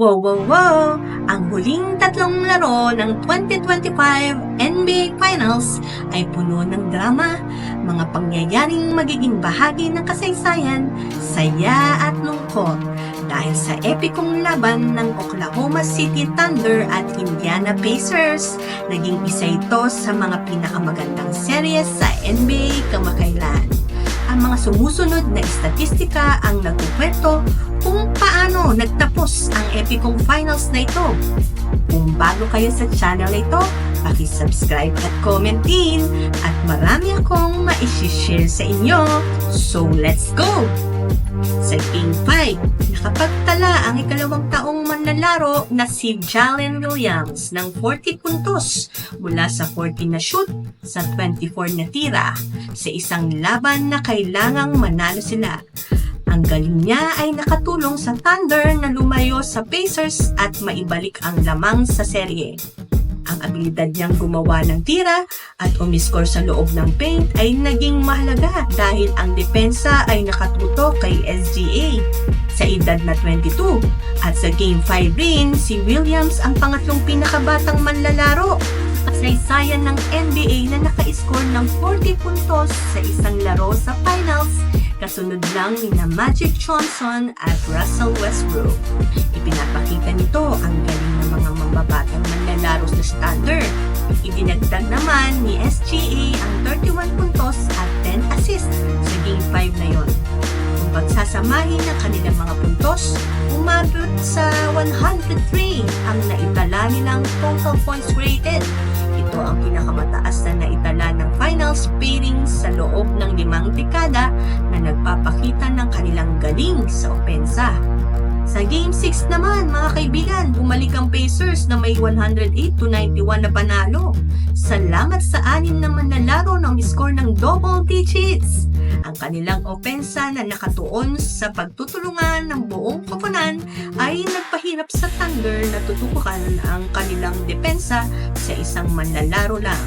Wow, wow, wow! Ang huling tatlong laro ng 2025 NBA Finals ay puno ng drama, mga pangyayaring magiging bahagi ng kasaysayan, saya at lungkot dahil sa epikong laban ng Oklahoma City Thunder at Indiana Pacers. Naging isa ito sa mga pinakamagandang series sa NBA kamakailan. Ang mga sumusunod na estatistika ang nagkukwento kung paano nagtapos ang epicong finals na ito. Kung bago kayo sa channel na ito, subscribe at comment din at marami akong ma-share sa inyo. So let's go! Sa Game 5, nakapagtala ang ikalawang taong manlalaro na si Jalen Williams ng 40 puntos mula sa 40 na shoot sa 24 na tira sa isang laban na kailangang manalo sila. Ang galing niya ay nakatulong sa Thunder na lumayo sa Pacers at maibalik ang lamang sa serye. Ang abilidad niyang gumawa ng tira at umiskor sa loob ng paint ay naging mahalaga dahil ang depensa ay nakatuto kay SGA sa edad na 22. At sa Game 5 rin, si Williams ang pangatlong pinakabatang manlalaro kasaysayan ng NBA na naka-score ng 40 puntos sa isang laro sa finals kasunod lang ni na Magic Johnson at Russell Westbrook. Ipinapakita nito ang galing ng mga mambabatang manlalaro sa standard. Idinagdag naman ni SGA ang 31 puntos at 10 assists sa Game 5 na yon. Kung pagsasamahin ng kanilang mga puntos, umabot sa 103 ang naitala nilang total points rated. Ito ang pinakamataas na naitala ng finals pairing sa loob ng limang dekada na nagpapakita ng kanilang galing sa opensa. Sa Game 6 naman, mga kaibigan, bumalik ang Pacers na may 108 to 91 na panalo. Salamat sa anim na manlalaro ng score ng double digits. Ang kanilang opensa na nakatuon sa pagtutulungan ng buong koponan ay nagpahirap sa Thunder na tutukukan ang kanilang depensa sa isang manlalaro lang.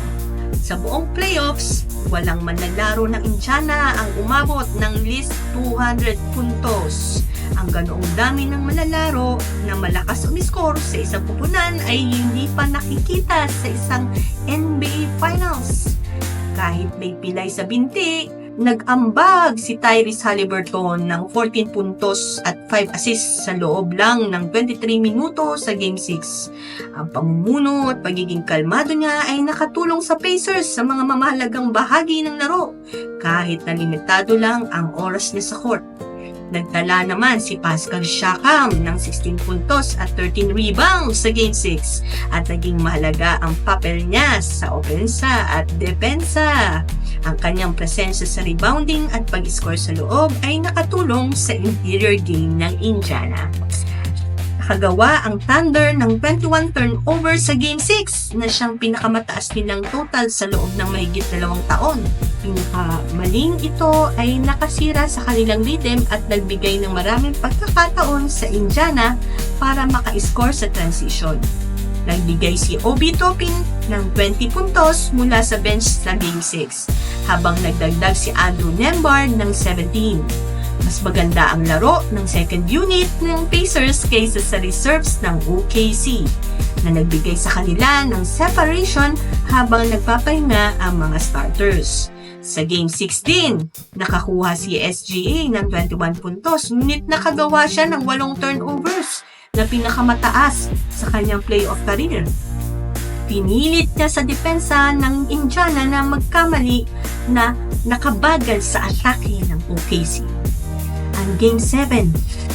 Sa buong playoffs, walang manlalaro ng Indiana ang umabot ng least 200 puntos. Ang ganoong dami ng manlalaro na malakas umiskor sa isang pupunan ay hindi pa nakikita sa isang NBA Finals. Kahit may pilay sa binti, nag-ambag si Tyrese Halliburton ng 14 puntos at 5 assists sa loob lang ng 23 minuto sa Game 6. Ang pamumuno at pagiging kalmado niya ay nakatulong sa Pacers sa mga mamahalagang bahagi ng laro kahit na limitado lang ang oras niya sa court. Nagtala naman si Pascal Siakam ng 16 puntos at 13 rebounds sa Game 6 at naging mahalaga ang papel niya sa opensa at depensa. Ang kanyang presensya sa rebounding at pag-score sa loob ay nakatulong sa interior game ng Indiana. Nakagawa ang Thunder ng 21 turnover sa Game 6 na siyang pinakamataas nilang total sa loob ng mahigit dalawang taon. Pinakamaling ito ay nakasira sa kanilang rhythm at nagbigay ng maraming pagkakataon sa Indiana para maka-score sa transition. Nagbigay si Obi Toppin ng 20 puntos mula sa bench sa Game 6, habang nagdagdag si Andrew Nembhard ng 17. Mas maganda ang laro ng second unit ng Pacers kaysa sa reserves ng OKC na nagbigay sa kanila ng separation habang nagpapahinga ang mga starters. Sa Game 16, nakakuha si SGA ng 21 puntos ngunit nakagawa siya ng 8 turnovers na pinakamataas sa kanyang playoff career. Pinilit niya sa depensa ng Indiana na magkamali na nakabagal sa atake ng OKC. Ang Game 7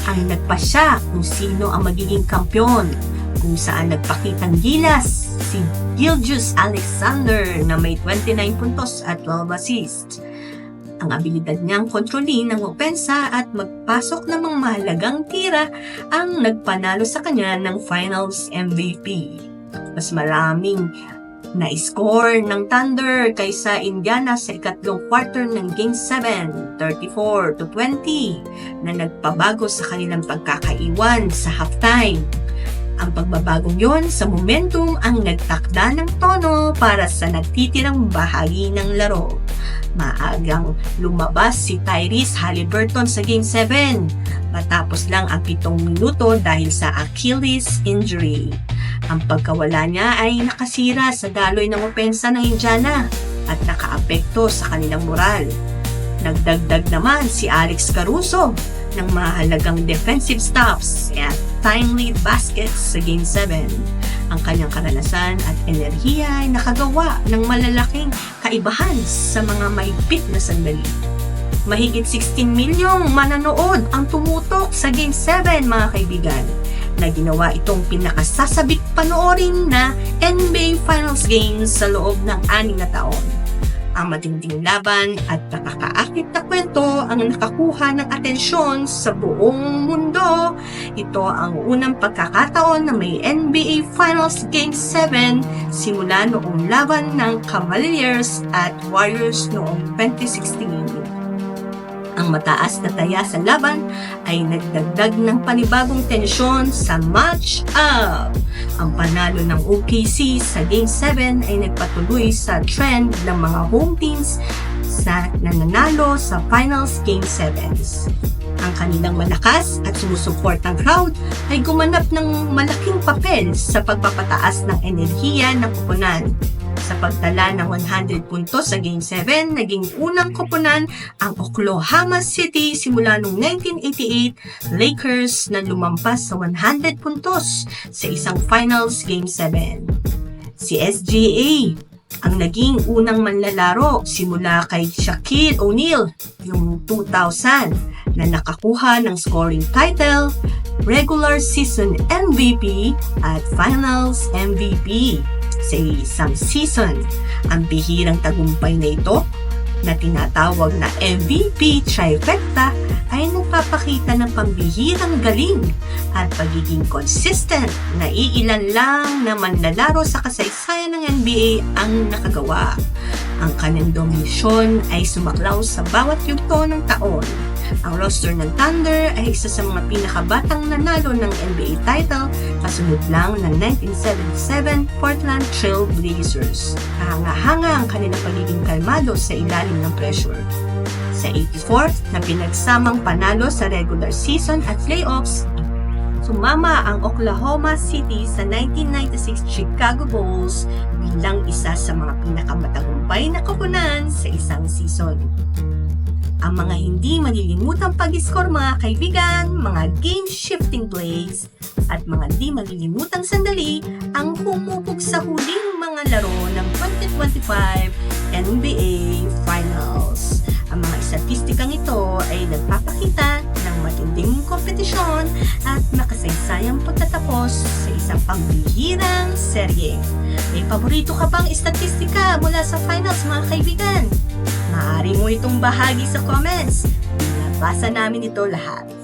ang nagpasya kung sino ang magiging kampyon kung saan nagpakitang gilas si Gilgius Alexander na may 29 puntos at 12 assists. Ang abilidad niyang kontrolin ng opensa at magpasok ng mga mahalagang tira ang nagpanalo sa kanya ng Finals MVP. Mas maraming na-score ng Thunder kaysa Indiana sa ikatlong quarter ng Game 7, 34 to 20, na nagpabago sa kanilang pagkakaiwan sa halftime. Ang pagbabagong yon sa momentum ang nagtakda ng tono para sa nagtitirang bahagi ng laro. Maagang lumabas si Tyrese Halliburton sa Game 7. matapos lang ang pitong minuto dahil sa Achilles injury. Ang pagkawala niya ay nakasira sa daloy ng opensa ng Indiana at nakaapekto sa kanilang moral. Nagdagdag naman si Alex Caruso ng mahalagang defensive stops at timely baskets sa Game 7. Ang kanyang karanasan at enerhiya ay nakagawa ng malalaking kaibahan sa mga maigpit na sandali. Mahigit 16 milyong mananood ang tumutok sa Game 7 mga kaibigan na ginawa itong pinakasasabik panoorin na NBA Finals games sa loob ng aning na taon. Ang matinding laban at nakakaakit na kwento ang nakakuha ng atensyon sa buong mundo. Ito ang unang pagkakataon na may NBA Finals Game 7 simula noong laban ng Cavaliers at Warriors noong 2016 ang mataas na taya sa laban ay nagdagdag ng panibagong tensyon sa match-up. Ang panalo ng OKC sa Game 7 ay nagpatuloy sa trend ng mga home teams sa nananalo sa Finals Game 7s. Ang kanilang malakas at sumusuportang crowd ay gumanap ng malaking papel sa pagpapataas ng enerhiya ng koponan sa pagtala ng 100 puntos sa Game 7, naging unang koponan ang Oklahoma City simula noong 1988 Lakers na lumampas sa 100 puntos sa isang Finals Game 7. Si SGA ang naging unang manlalaro simula kay Shaquille O'Neal yung 2000 na nakakuha ng scoring title, regular season MVP at finals MVP sa isang season. Ang bihirang tagumpay na ito na tinatawag na MVP trifecta ay nagpapakita ng pambihirang galing at pagiging consistent na iilan lang na manlalaro sa kasaysayan ng NBA ang nakagawa. Ang kanyang dominasyon ay sumaklaw sa bawat yugto ng taon. Ang roster ng Thunder ay isa sa mga pinakabatang nanalo ng NBA title kasunod lang ng 1977 Portland Trail Blazers. Kahanga-hanga ang kanilang pagiging kalmado sa ilalim ng pressure. Sa 84th na pinagsamang panalo sa regular season at playoffs, sumama ang Oklahoma City sa 1996 Chicago Bulls bilang isa sa mga pinakamatagumpay na koponan sa isang season. Ang mga hindi malilimutang pag-score mga kaibigan, mga game-shifting plays, at mga di malilimutang sandali ang humubog sa huling mga laro ng 2025 NBA Finals. Ang mga estatistikang ito ay nagpapakita matinding kompetisyon at makasaysayang pagtatapos sa isang pambihirang serye. May paborito ka bang estatistika mula sa finals mga kaibigan? Maaari mo itong bahagi sa comments. Nabasa namin ito lahat.